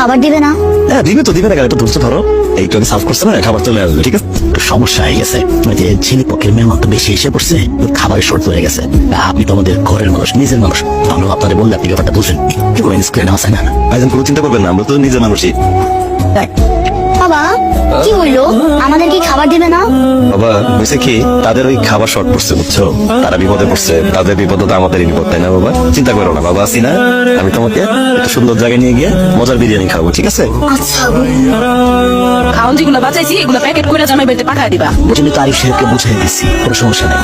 খাবার দিবে না? হ্যাঁ দিবে তো দিবে না একটু ধৈর্য ধরো। এইটু আমি সার্ভ করছে না খাবার চলে আসবে ঠিক আছে? সমস্যা হয়ে গেছে। যে ছেলে পক্ষের মেহমান তো বেশি এসে পড়ছে খাবারের শর্ট হয়ে গেছে। আপনি তো আমাদের ঘরের মানুষ নিজের মানুষ। আমরা আপনাদের বললে আপনি ব্যাপারটা বুঝেন। একটু স্ক্রিন আসেন না? ভাইজান কোনো চিন্তা করবেন না আমরা তো নিজের মানুষই। বাবা কি বলল আমাদের কি খাবার দিবে না? বাবা হয়েছে কি? তাদের ওই খাবার শর্ট পড়ছে বুঝছ? তারা বিপদে পড়ছে। তাদের বিপদ তো আমাদেরই বিপদ তাই না বাবা? চিন্তা করো না বাবা আছি না আমি তোমাকে একটা সুন্দর জায়গায় নিয়ে গিয়ে মজার বিরিয়ানি খাব ঠিক আছে? আচ্ছা খাওন যেগুলো বাঁচাইছি এগুলো প্যাকেট করে জামাই বাড়িতে পাঠায় দিবা। বুঝলি তো আরিফ সাহেবকে বুঝিয়ে দিচ্ছি কোনো সমস্যা নেই।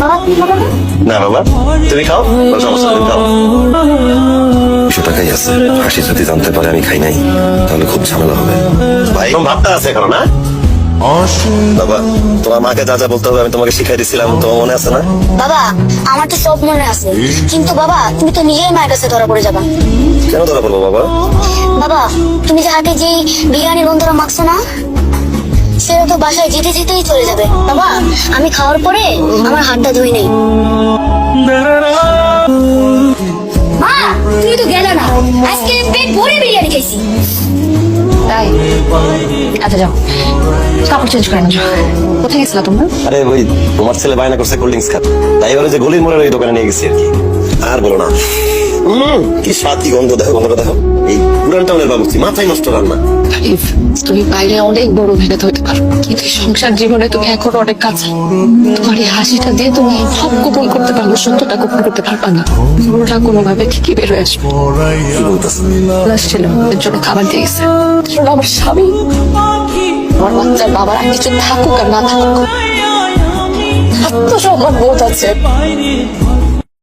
বাবা কি খাবে না? না বাবা তুমি খাও কোনো সমস্যা নেই, খাও। টাকাই আছে। হাসি যদি জানতে পারে আমি খাই নাই তাহলে খুব ঝামেলা হবে। ভাই ভাবটা আছে এখন না? বাবা তোমার মাকে যা যা বলতে হবে আমি তোমাকে শিখাই দিছিলাম তোমার মনে আছে না? বাবা আমার তো সব মনে আছে। কিন্তু বাবা তুমি তো নিজেই মায়ের কাছে ধরা পড়ে যাবা। কেন ধরা পড়ব বাবা? বাবা তুমি যে আগে যেই বিরিয়ানির বন্ধুরা মাখছো না সেটা তো বাসায় যেতে যেতেই চলে যাবে। বাবা আমি খাওয়ার পরে আমার হাতটা ধুই নেই। বিরিয়ানি খাইছি তাই আচ্ছা যাও। কাপড় চেঞ্জ করে নাও কোথায় গেছিলা তোমরা? আরে ওই তোমার ছেলে বায়না করছে কোল্ড ড্রিঙ্কস খাত। তাই বলে যে গলির মোড়ের ওই দোকানে নিয়ে গেছি আর কি। আর বলো না। কি কি গন্ধ দেখো গন্ধটা দেখো। এই পুরান টাউনের বাবুর্চি মাথায় নষ্ট রান্না। তুমি বাইরে অনেক বড় ভেবে হতে পারো। কিন্তু সংসার জীবনে তুমি এখনও অনেক কাছে তোমার এই হাসিটা দিয়ে তুমি সব গোপন করতে পারবে সত্যটা গোপন করতে পারবা না। পুরোটা কোনোভাবে ঠিকই বেরোয় আসবে। ছিল এর জন্য খাবার দিয়ে গেছে। আমার স্বামী। আমার বাচ্চার বাবার আর কিছু থাকুক আর না থাকুক। আত্মসম্মান বোধ আছে।